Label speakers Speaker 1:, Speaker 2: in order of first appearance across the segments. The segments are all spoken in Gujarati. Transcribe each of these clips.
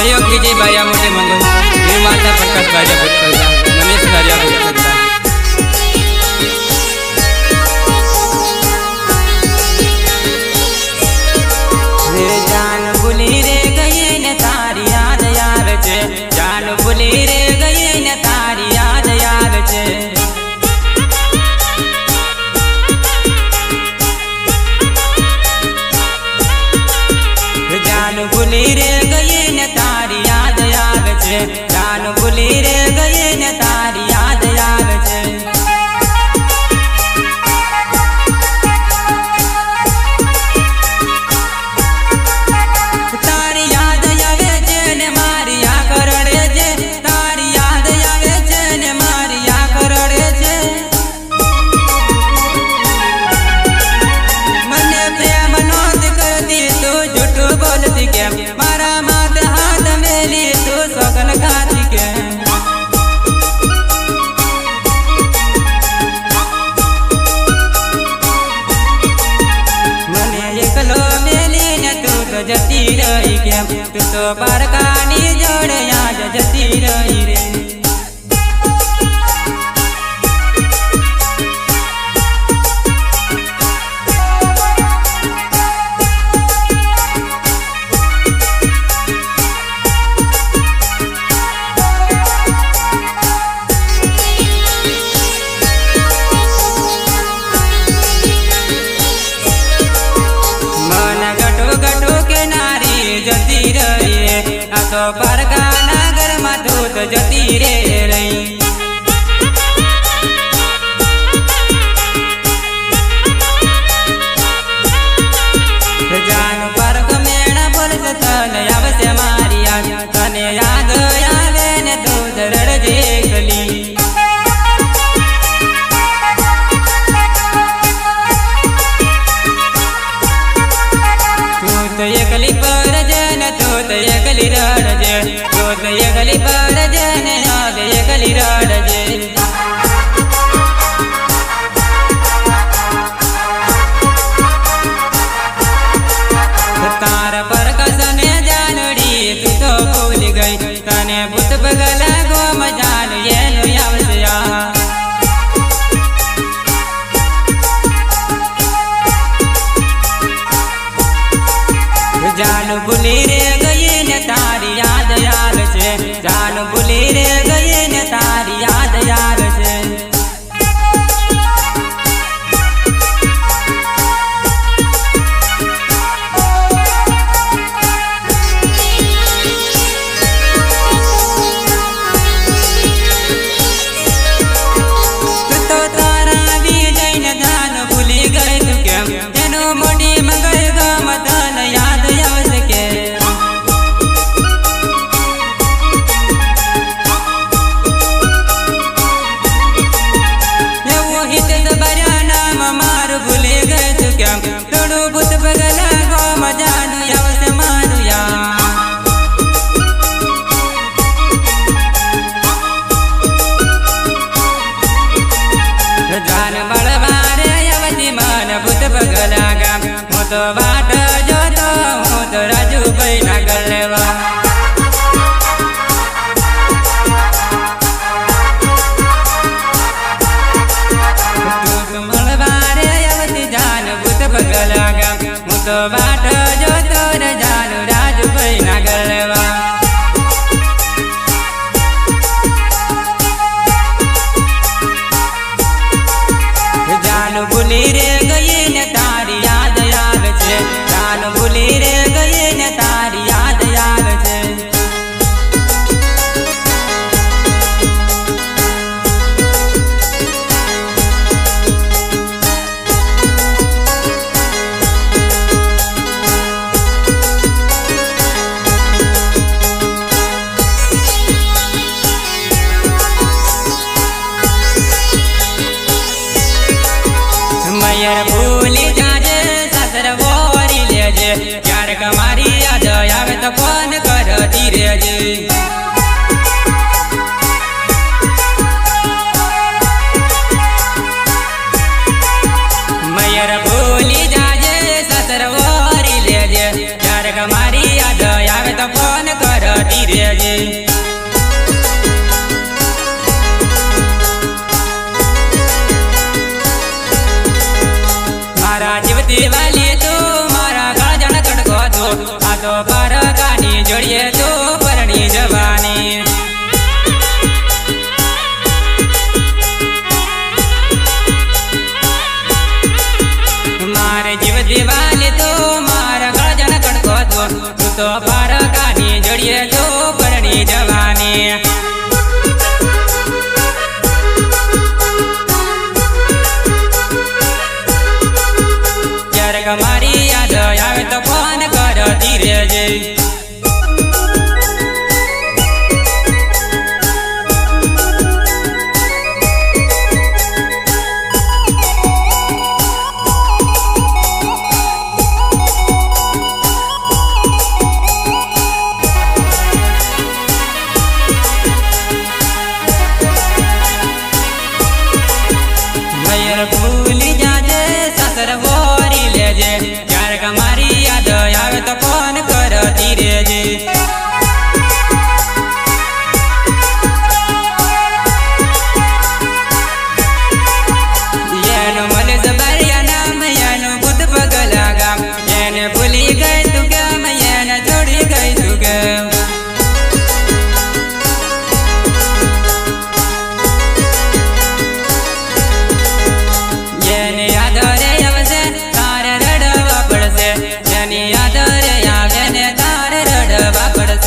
Speaker 1: સહયોગ વિજય બાયા મોટે મંગલ નિર્માતા પ્રકાશ બાજા ભટકલતા રમેશ બાજા ભટકલતા ભૂલી રે જતી રહી કેમ તો બારકાની જોડે જતી રહી રે. તો પરગાના ઘરમાં દૂધ જતી રે. જાન બળવારે અવધી માન ભૂત પગલા ગામ હું તો વાટ જોતો હું તો રાજુભાઈ ના ગળવા વાટ દ્વારકાની જડીએ તો પરણી જવાની.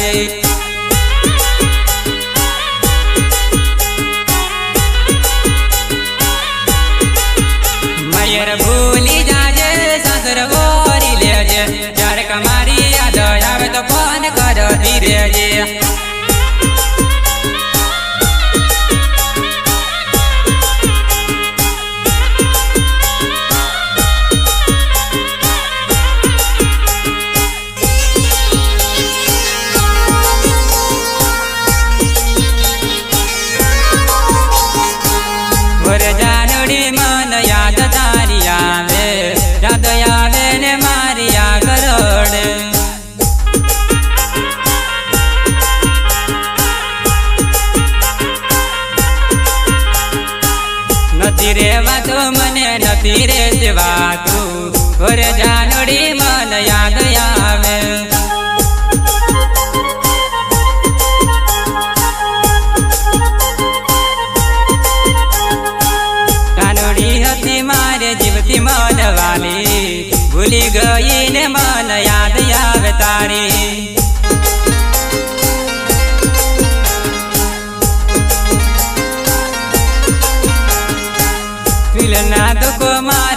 Speaker 1: away.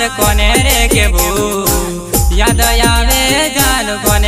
Speaker 1: કોને રે કેવું? યાદ આવે જાન કોને?